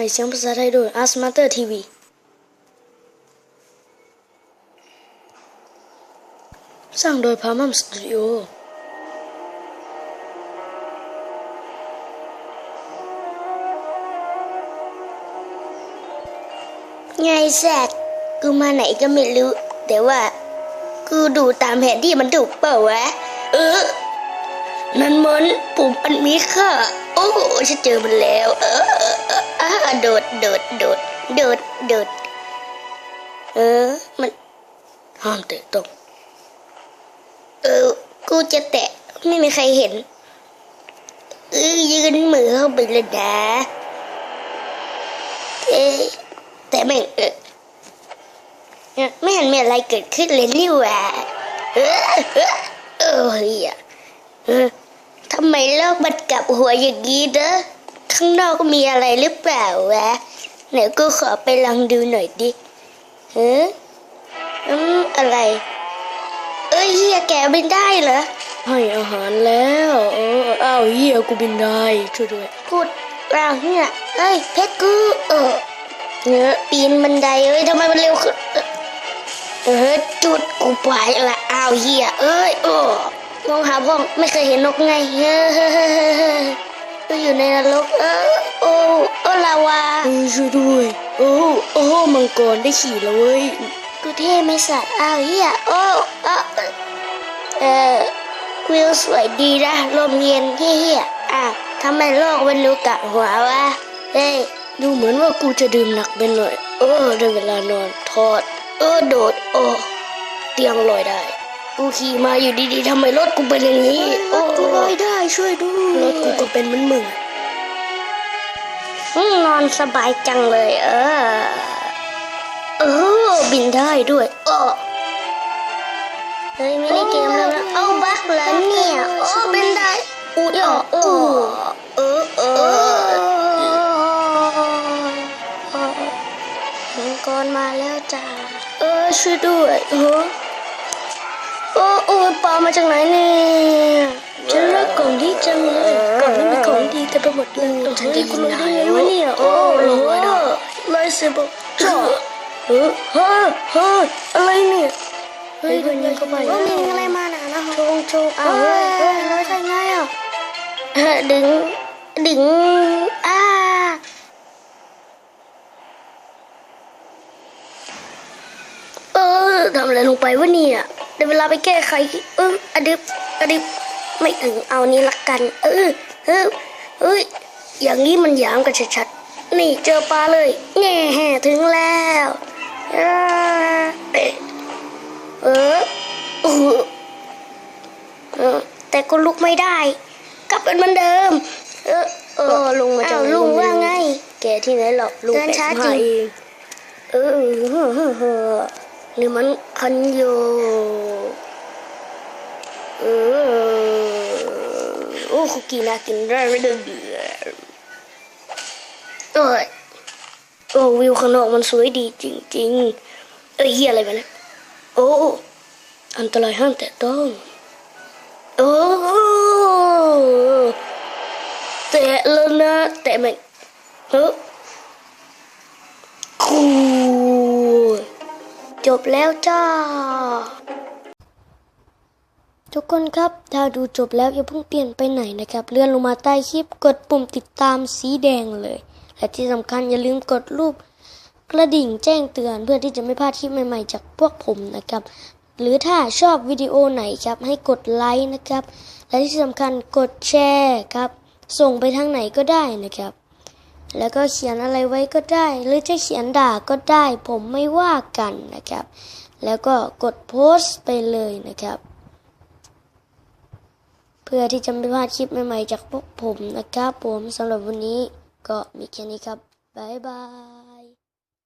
ให้เสียงภาษาไทยโดย Ars Master TV สร้างโดยพามัมสตูดิโอไงแซดกูมาไหนก็ไม่รู้ แต่ว่า กูดูตามแผนที่มันถูกเปล่าวะ เออ นั่นมันปุ่มอันมีค่า โอ้โหฉันเจอมันแล้ว เออ ดดโดดโดดโดดโดดเออ มันห้ามแตะต้องเออ กูจะแตะ ไม่มีใครเห็น เออยืนมือเข้าไปเลยนะเอ๊แต่ไม่งเออไม่เห็นมีอะไรเกิดขึ้นเลยนี่หว่าเออเออเฮียเออทำไมโลกมันกลับหัวอย่างนี้เด้อ ข้างนอกมีอะไรหรือเปล่าวะไหนกูขอไปลองดูหน่อยดิเอออืมอะไร เอ้ยเฮียแกบินได้เหรอให้อาหารแล้วเอออ้าวเฮียกูบินได้ช่วยด้วยกูเราเนี่ยเอ้ยเพชรกูเออเนี่ยปีนบันไดเอ้ยทำไมมันเร็วขึ้นเออจุดกูไปละอ้าวเฮียเอ้ยโอ้มองหาพ่องไม่เคยเห็นนกไงเฮ้ ยก็อยู่ในนรกเออโอ้โอ้ลาวาเออช่วยด้วย โอ้โอ้มังกรได้ขี่แล้วเว้ยกูเท่ไม่สัตว์อ้าวเฮียโอ้เออเออวิวสวยดีนะลมเย็นเฮียๆอ้าวทำไมโลกมันดูกะหัววะเฮ้ยดูเหมือนว่ากูจะดื่มหนักไปหน่อย เออได้เวลานอนทอด เออโดดโอ้เตียงลอยได้ กูขี่มาอยู่ดีๆทำไมรถกูเป็นอย่างนี้โอ้กูลอยได้ช่วยด้วยรถกูก็เป็นเหมือนมึงอืมนอนสบายจังเลย เออ เออ บินได้ด้วยโอ้เฮ้ยไม่ได้เกมแล้วนะเอาบักแล้วเนี่ยโอ้เป็นได้อุดอะโอ้เออเออมังกรมาแล้วจ้าเออช่วยด้วยเออ โอ้โอ้ปลามาจากไหนเนี่ยฉันรักกล่องนี้จังเลยกล่องนี้มีของดีเต็มไปหมดเลยฉันจะกูรู้ได้ไงวะเนี่ยโอ้โหไลเซเบอร์จ้าเออเฮ้ยเฮ้ยอะไรเนี่ยเฮ้ยเดินยังเข้าไปว่ามีอะไรมาหนานะชงชงอ้าวเฮ้ยเฮ้ยเฮ้ยทำไงอะเออดึงดึงอ้าเออทำอะไรลงไปวะเนี่ย ได้เวลาไปแก้ไขเอออดิบอดิบไม่ถึงเอานี้ละกัน เออเออเฮ้ยอย่างนี้มันหยามกันชัดๆนี่เจอปลาเลยแง่แห่ถึงแล้วเออเออเออเออแต่ก็ลุกไม่ได้ กลับเป็นเหมือนเดิม เออเออลุงมาจากอ้าวไหนลุงว่าไง แกที่ไหนหรอกลุงเดินแปดช้าสิบจริห้างเองเอ อเฮ้อมันคันโยเออโอ้คุกกี้น่ากินได้ไม่ได้เดือดเอ้ยโอ้วิวข้างนอกมันสวยดีจริง ๆ เอ้ยเฮียอะไรไปนะโอ้อันตรายห้ามแตะต้องโอ้แตะแล้วนะแตะไม่เฮ้อคู จบแล้วจ้า ทุกคนครับถ้าดูจบแล้วอย่าเพิ่งเปลี่ยนไปไหนนะครับ เลื่อนลงมาใต้คลิปกดปุ่มติดตามสีแดงเลย และที่สำคัญอย่าลืมกดรูปกระดิ่งแจ้งเตือนเพื่อที่จะไม่พลาดคลิปใหม่ๆ จากพวกผมนะครับ หรือถ้าชอบวิดีโอไหนครับ ให้กดไลค์นะครับ และที่สำคัญกดแชร์ครับ ส่งไปทางไหนก็ได้นะครับ แล้วก็เขียนอะไรไว้ก็ได้ หรือจะเขียนด่าก็ได้ ผมไม่ว่ากันนะครับ แล้วก็กดโพสต์ไปเลยนะครับ เพื่อที่จะไม่พลาดคลิปใหม่ๆจากพวกผมนะครับ ผมสำหรับวันนี้ก็มีแค่นี้ครับ บ๊ายบาย